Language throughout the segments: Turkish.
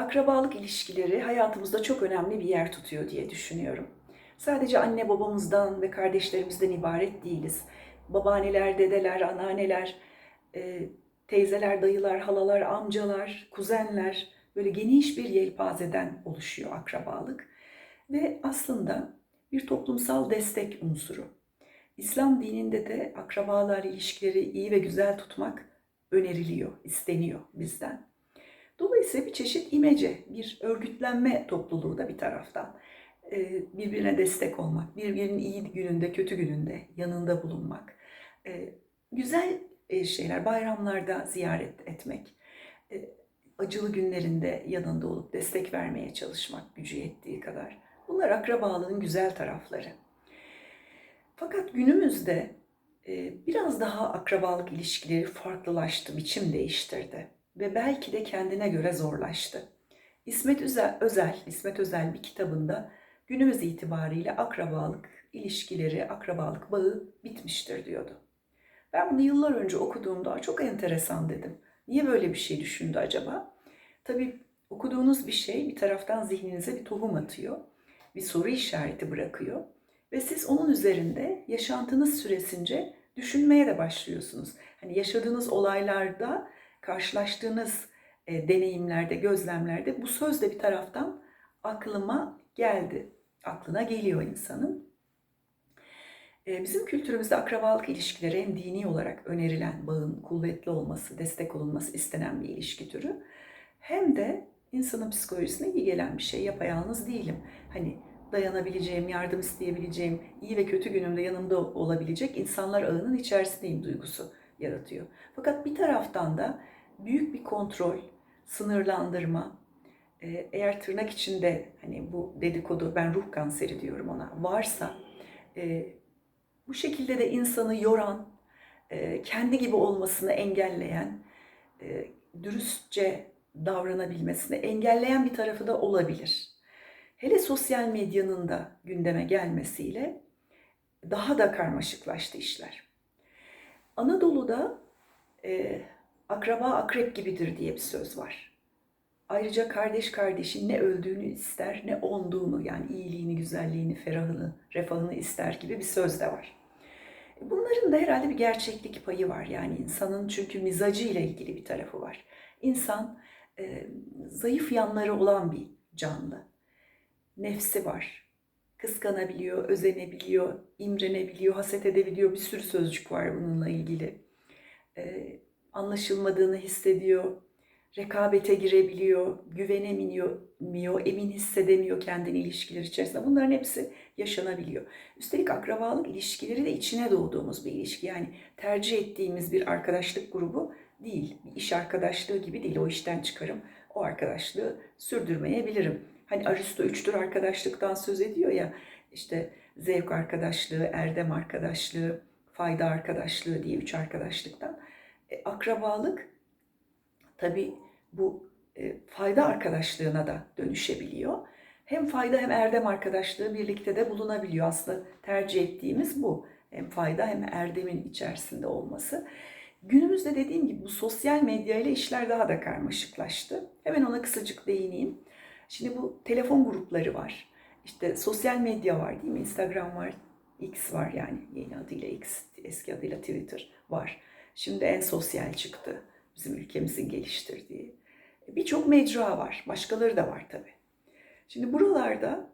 akrabalık ilişkileri hayatımızda çok önemli bir yer tutuyor diye düşünüyorum. Sadece anne babamızdan ve kardeşlerimizden ibaret değiliz. Babaanneler, dedeler, anneanneler, e, teyzeler, dayılar, halalar, amcalar, kuzenler böyle geniş bir yelpazeden oluşuyor akrabalık. Ve aslında bir toplumsal destek unsuru. İslam dininde de akrabalar ilişkileri iyi ve güzel tutmak öneriliyor, isteniyor bizden. Dolayısıyla bir çeşit imece, bir örgütlenme topluluğu da bir taraftan. Ee, Birbirine destek olmak, birbirinin iyi gününde, kötü gününde yanında bulunmak. Ee, Güzel e, şeyler, bayramlarda ziyaret etmek, e, acılı günlerinde yanında olup destek vermeye çalışmak gücü yettiği kadar. Bunlar akrabalığın güzel tarafları. Fakat günümüzde e, biraz daha akrabalık ilişkileri farklılaştı, biçim değiştirdi ve belki de kendine göre zorlaştı. İsmet Özel, İsmet Özel bir kitabında günümüz itibariyle akrabalık ilişkileri, akrabalık bağı bitmiştir diyordu. Ben bunu yıllar önce okuduğumda çok enteresan dedim. Niye böyle bir şey düşündü acaba? Tabii okuduğunuz bir şey bir taraftan zihninize bir tohum atıyor, bir soru işareti bırakıyor ve siz onun üzerinde yaşantınız süresince düşünmeye de başlıyorsunuz. Hani yaşadığınız olaylarda, karşılaştığınız e, deneyimlerde, gözlemlerde bu söz de bir taraftan aklıma geldi. Aklına geliyor insanın. E, bizim kültürümüzde akrabalık ilişkileri hem dini olarak önerilen bağın kuvvetli olması, destek olunması istenen bir ilişki türü. Hem de insanın psikolojisine iyi gelen bir şey. Yapayalnız değilim. Hani dayanabileceğim, yardım isteyebileceğim, iyi ve kötü günümde yanımda olabilecek insanlar ağının içerisindeyim duygusu yaratıyor. Fakat bir taraftan da büyük bir kontrol, sınırlandırma, e, eğer tırnak içinde hani bu dedikodu, ben ruh kanseri diyorum ona, varsa e, bu şekilde de insanı yoran, e, kendi gibi olmasını engelleyen, dürüstçe davranabilmesini engelleyen bir tarafı da olabilir. Hele sosyal medyanın da gündeme gelmesiyle daha da karmaşıklaştı işler. Anadolu'da e, akraba akrep gibidir diye bir söz var. Ayrıca kardeş kardeşin ne öldüğünü ister ne olduğunu yani iyiliğini, güzelliğini, ferahını, refahını ister gibi bir söz de var. Bunların da herhalde bir gerçeklik payı var yani insanın çünkü mizacı ile ilgili bir tarafı var. İnsan e, zayıf yanları olan bir canlı nefsi var. Kıskanabiliyor, özenebiliyor, imrenebiliyor, haset edebiliyor. Bir sürü sözcük var bununla ilgili. Ee, anlaşılmadığını hissediyor, rekabete girebiliyor, güvenemiyor, emin hissedemiyor kendini ilişkiler içerisinde. Bunların hepsi yaşanabiliyor. Üstelik akrabalık ilişkileri de içine doğduğumuz bir ilişki. Yani tercih ettiğimiz bir arkadaşlık grubu değil. Bir iş arkadaşlığı gibi değil. O işten çıkarım, o arkadaşlığı sürdürmeyebilirim. Hani Aristo üç tür arkadaşlıktan söz ediyor ya işte zevk arkadaşlığı, erdem arkadaşlığı, fayda arkadaşlığı diye üç arkadaşlıktan. E, akrabalık tabi bu e, fayda arkadaşlığına da dönüşebiliyor. Hem fayda hem erdem arkadaşlığı birlikte de bulunabiliyor. Aslında tercih ettiğimiz bu. Hem fayda hem erdemin içerisinde olması. Günümüzde dediğim gibi bu sosyal medya ile işler daha da karmaşıklaştı. Hemen ona kısacık değineyim. Şimdi bu telefon grupları var. İşte sosyal medya var değil mi? Instagram var, X var yani yeni adıyla X, eski adıyla Twitter var. Şimdi en sosyal çıktı bizim ülkemizin geliştirdiği. Birçok mecra var, başkaları da var tabii. Şimdi buralarda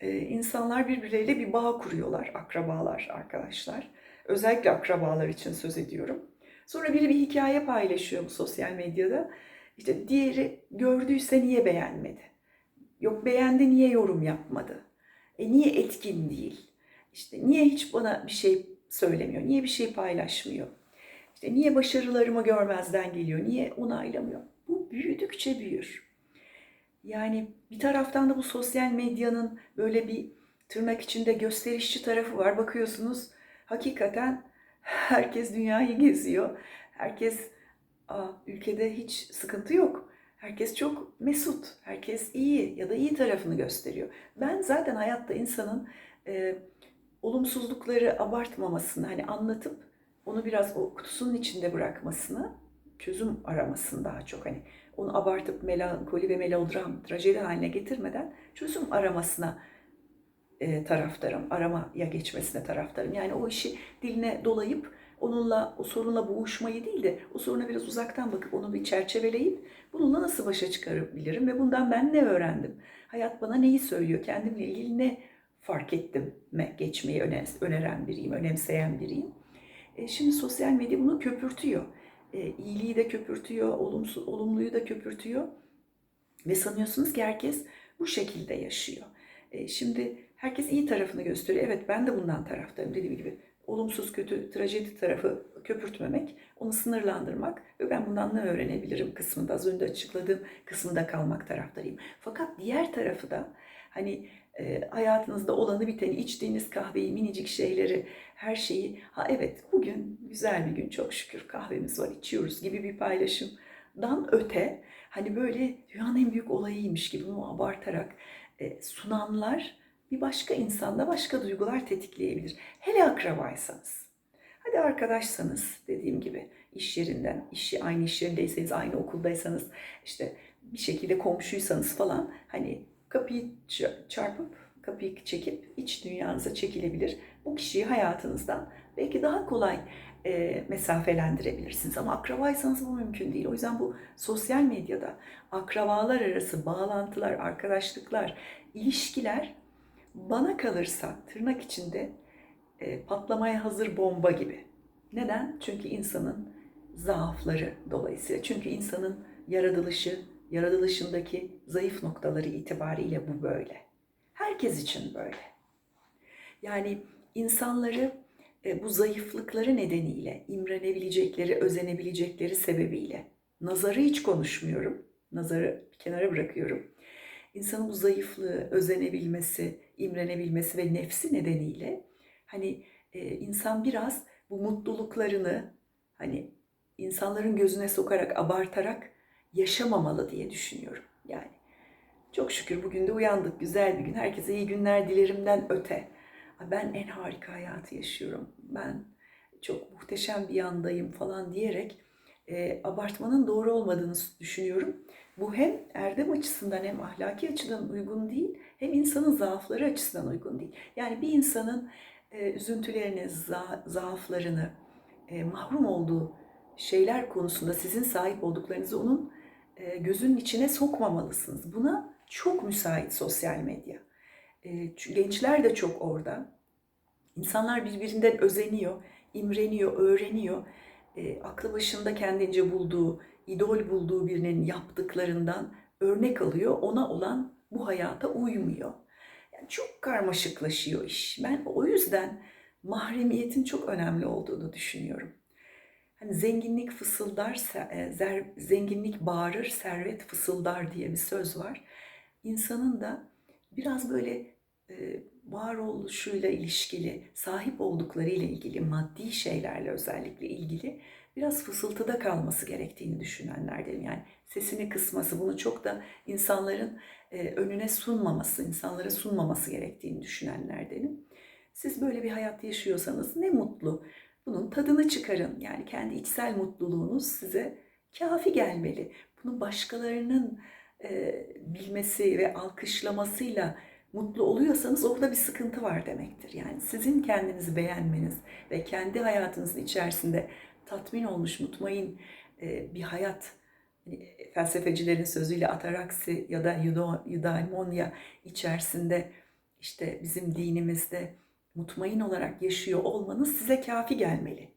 e, insanlar birbirleriyle bir bağ kuruyorlar, akrabalar, arkadaşlar. Özellikle akrabalar için söz ediyorum. Sonra biri bir hikaye paylaşıyor bu sosyal medyada. İşte diğeri gördüyse niye beğenmedi? Yok beğendi niye yorum yapmadı? E niye etkin değil? İşte niye hiç bana bir şey söylemiyor? Niye bir şey paylaşmıyor? İşte niye başarılarımı görmezden geliyor? Niye onaylamıyor? Bu büyüdükçe büyür. Yani bir taraftan da bu sosyal medyanın böyle bir tırnak içinde gösterişçi tarafı var. Bakıyorsunuz hakikaten herkes dünyayı geziyor. Herkes Aa, ülkede hiç sıkıntı yok. Herkes çok mesut, herkes iyi ya da iyi tarafını gösteriyor. Ben zaten hayatta insanın e, olumsuzlukları abartmamasını, hani anlatıp onu biraz o kutusunun içinde bırakmasını çözüm aramasın daha çok hani onu abartıp melankoli ve melodram, trajedi haline getirmeden çözüm aramasına e, taraftarım, aramaya geçmesine taraftarım. Yani o işi diline dolayıp onunla, o sorunla boğuşmayı değil de o soruna biraz uzaktan bakıp onu bir çerçeveleyip bununla nasıl başa çıkarabilirim ve bundan ben ne öğrendim? Hayat bana neyi söylüyor? Kendimle ilgili ne fark ettim me geçmeyi öneren biriyim, önemseyen biriyim. E, şimdi sosyal medya bunu köpürtüyor. E, iyiliği de köpürtüyor, olumsuz, olumluyu da köpürtüyor. Ve sanıyorsunuz ki herkes bu şekilde yaşıyor. E, şimdi herkes iyi tarafını gösteriyor. Evet ben de bundan taraftarım dediğim gibi. Olumsuz, kötü, trajedi tarafı köpürtmemek, onu sınırlandırmak ve ben bundan ne öğrenebilirim kısmında, az önce açıkladığım kısmında kalmak taraftarıyım. Fakat diğer tarafı da hani e, hayatınızda olanı biteni, içtiğiniz kahveyi, minicik şeyleri, her şeyi, ha evet bugün güzel bir gün çok şükür kahvemiz var, içiyoruz gibi bir paylaşımdan öte, hani böyle dünyanın en büyük olayıymış gibi bunu abartarak e, sunanlar bir başka insanda başka duygular tetikleyebilir. Hele akrabaysanız. Hadi arkadaşsanız dediğim gibi iş yerinden, işi aynı iş yerindeyseniz, aynı okuldaysanız, işte bir şekilde komşuysanız falan hani kapıyı çarpıp, kapıyı çekip iç dünyanıza çekilebilir. Bu kişiyi hayatınızdan belki daha kolay e, mesafelendirebilirsiniz. Ama akrabaysanız bu mümkün değil. O yüzden bu sosyal medyada akrabalar arası bağlantılar, arkadaşlıklar, ilişkiler bana kalırsa tırnak içinde e, patlamaya hazır bomba gibi. Neden? Çünkü insanın zaafları dolayısıyla. Çünkü insanın yaratılışı, yaratılışındaki zayıf noktaları itibariyle bu böyle. Herkes için böyle. Yani insanları e, bu zayıflıkları nedeniyle, imrenebilecekleri, özenebilecekleri sebebiyle, nazarı hiç konuşmuyorum, nazarı bir kenara bırakıyorum. İnsanın bu zayıflığı, özenebilmesi, imrenebilmesi ve nefsi nedeniyle hani e, insan biraz bu mutluluklarını hani insanların gözüne sokarak, abartarak yaşamamalı diye düşünüyorum. Yani çok şükür bugün de uyandık. Güzel bir gün. Herkese iyi günler dilerimden öte. Ben en harika hayatı yaşıyorum. Ben çok muhteşem bir yandayım falan diyerek e, abartmanın doğru olmadığını düşünüyorum. Bu hem erdem açısından hem ahlaki açıdan uygun değil, hem insanın zaafları açısından uygun değil. Yani bir insanın e, üzüntülerini, za, zaaflarını, e, mahrum olduğu şeyler konusunda sizin sahip olduklarınızı onun gözünün içine sokmamalısınız. Buna çok müsait sosyal medya. E, gençler de çok orada. İnsanlar birbirinden özeniyor, imreniyor, öğreniyor. E, aklı başında kendince bulduğu, idol bulduğu birinin yaptıklarından örnek alıyor. Ona olan bu hayata uymuyor. Yani çok karmaşıklaşıyor iş. Ben o yüzden mahremiyetin çok önemli olduğunu düşünüyorum. Hani zenginlik fısıldar, e, zenginlik bağırır, servet fısıldar diye bir söz var. İnsanın da biraz böyle e, varoluşuyla ilişkili, sahip oldukları ile ilgili, maddi şeylerle özellikle ilgili biraz fısıltıda kalması gerektiğini düşünenlerdenim. Yani sesini kısması, bunu çok da insanların e, önüne sunmaması, insanlara sunmaması gerektiğini düşünenlerdenim. Siz böyle bir hayat yaşıyorsanız ne mutlu. Bunun tadını çıkarın. Yani kendi içsel mutluluğunuz size kafi gelmeli. Bunu başkalarının e, bilmesi ve alkışlamasıyla mutlu oluyorsanız orada bir sıkıntı var demektir. Yani sizin kendinizi beğenmeniz ve kendi hayatınızın içerisinde tatmin olmuş, mutmain e, bir hayat hani, felsefecilerin sözüyle ataraksi ya da eudaimonia içerisinde işte bizim dinimizde mutmain olarak yaşıyor olmanız size kafi gelmeli.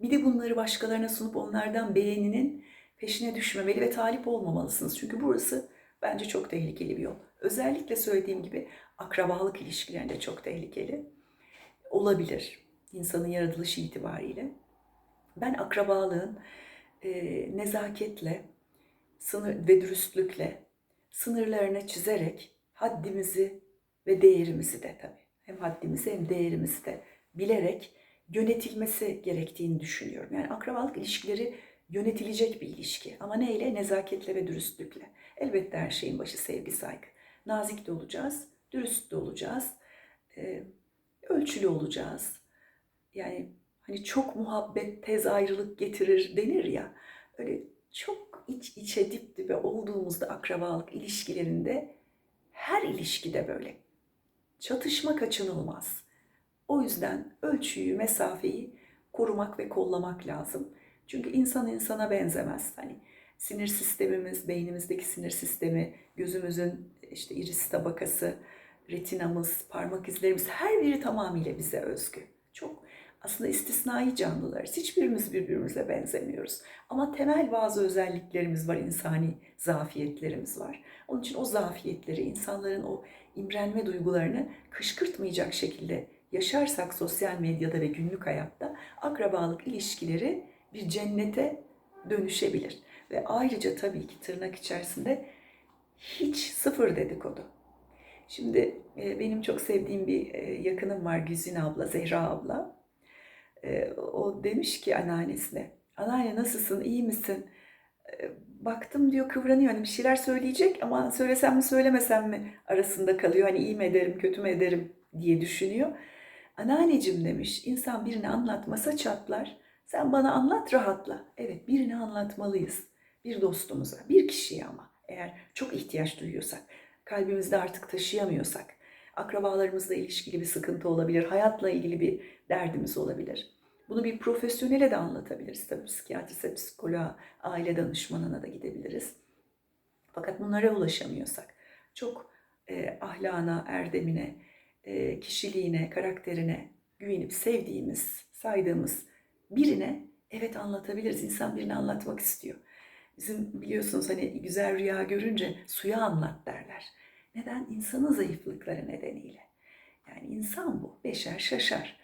Bir de bunları başkalarına sunup onlardan beğeninin peşine düşmemeli ve talip olmamalısınız. Çünkü burası bence çok tehlikeli bir yol. Özellikle söylediğim gibi akrabalık ilişkilerinde çok tehlikeli olabilir insanın yaratılışı itibariyle. Ben akrabalığın e, nezaketle sınır ve dürüstlükle sınırlarını çizerek haddimizi ve değerimizi de tabii hem haddimizi hem değerimizi de bilerek yönetilmesi gerektiğini düşünüyorum. Yani akrabalık ilişkileri yönetilecek bir ilişki. Ama neyle? Nezaketle ve dürüstlükle. Elbette her şeyin başı sevgi, saygı. Nazik de olacağız, dürüst de olacağız, e, ölçülü olacağız. Yani hani çok muhabbet tez ayrılık getirir denir ya. öyle çok iç içe dip dibe olduğumuzda akrabalık ilişkilerinde her ilişkide böyle. Çatışma kaçınılmaz. O yüzden ölçüyü, mesafeyi korumak ve kollamak lazım. Çünkü insan insana benzemez. Hani sinir sistemimiz, beynimizdeki sinir sistemi, gözümüzün işte iris tabakası, retinamız, parmak izlerimiz her biri tamamıyla bize özgü. Çok aslında istisnai canlılarız. Hiçbirimiz birbirimize benzemiyoruz. Ama temel bazı özelliklerimiz var, insani zafiyetlerimiz var. Onun için o zafiyetleri, insanların o imrenme duygularını kışkırtmayacak şekilde yaşarsak sosyal medyada ve günlük hayatta akrabalık ilişkileri bir cennete dönüşebilir. Ve ayrıca tabii ki tırnak içerisinde hiç sıfır dedikodu. Şimdi e, benim çok sevdiğim bir e, yakınım var Güzin abla, Zehra abla. E, o demiş ki anneannesine, anneanne nasılsın, iyi misin? E, baktım diyor kıvranıyor, hani bir şeyler söyleyecek ama söylesem mi söylemesem mi arasında kalıyor. Hani iyi mi ederim, kötü mü ederim diye düşünüyor. Anneanneciğim demiş, insan birini anlatmasa çatlar. Sen bana anlat rahatla. Evet birini anlatmalıyız. Bir dostumuza, bir kişiye ama. Eğer çok ihtiyaç duyuyorsak, kalbimizde artık taşıyamıyorsak, akrabalarımızla ilişkili bir sıkıntı olabilir, hayatla ilgili bir derdimiz olabilir. Bunu bir profesyonele de anlatabiliriz. Tabii psikiyatriste, psikoloğa, aile danışmanına da gidebiliriz. Fakat bunlara ulaşamıyorsak, çok e, ahlana, erdemine, e, kişiliğine, karakterine güvenip sevdiğimiz, saydığımız birine evet anlatabiliriz. İnsan birini anlatmak istiyor. Bizim biliyorsunuz hani güzel rüya görünce suya anlat derler. Neden? İnsanın zayıflıkları nedeniyle. Yani insan bu. Beşer şaşar.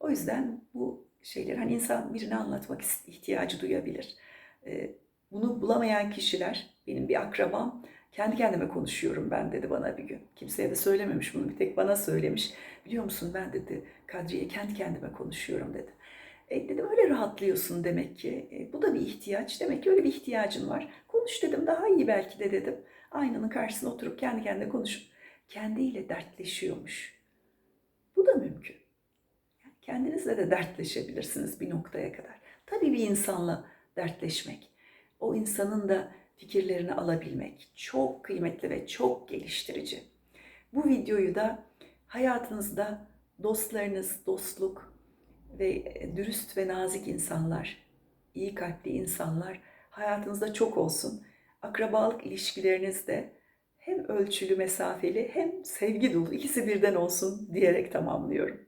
O yüzden bu şeyler hani insan birini anlatmak ihtiyacı duyabilir. Ee, bunu bulamayan kişiler, benim bir akrabam kendi kendime konuşuyorum ben dedi bana bir gün. Kimseye de söylememiş bunu bir tek bana söylemiş. Biliyor musun ben dedi Kadriye kendi kendime konuşuyorum dedi. E dedim öyle rahatlıyorsun demek ki. E, bu da bir ihtiyaç. Demek ki öyle bir ihtiyacın var. Konuş dedim daha iyi belki de dedim. Aynanın karşısına oturup kendi kendine konuşup kendiyle dertleşiyormuş. Bu da mümkün. Yani kendinizle de dertleşebilirsiniz bir noktaya kadar. Tabii bir insanla dertleşmek, o insanın da fikirlerini alabilmek çok kıymetli ve çok geliştirici. Bu videoyu da hayatınızda dostlarınız, dostluk, ve dürüst ve nazik insanlar, iyi kalpli insanlar hayatınızda çok olsun. Akrabalık ilişkileriniz de hem ölçülü mesafeli hem sevgi dolu ikisi birden olsun diyerek tamamlıyorum.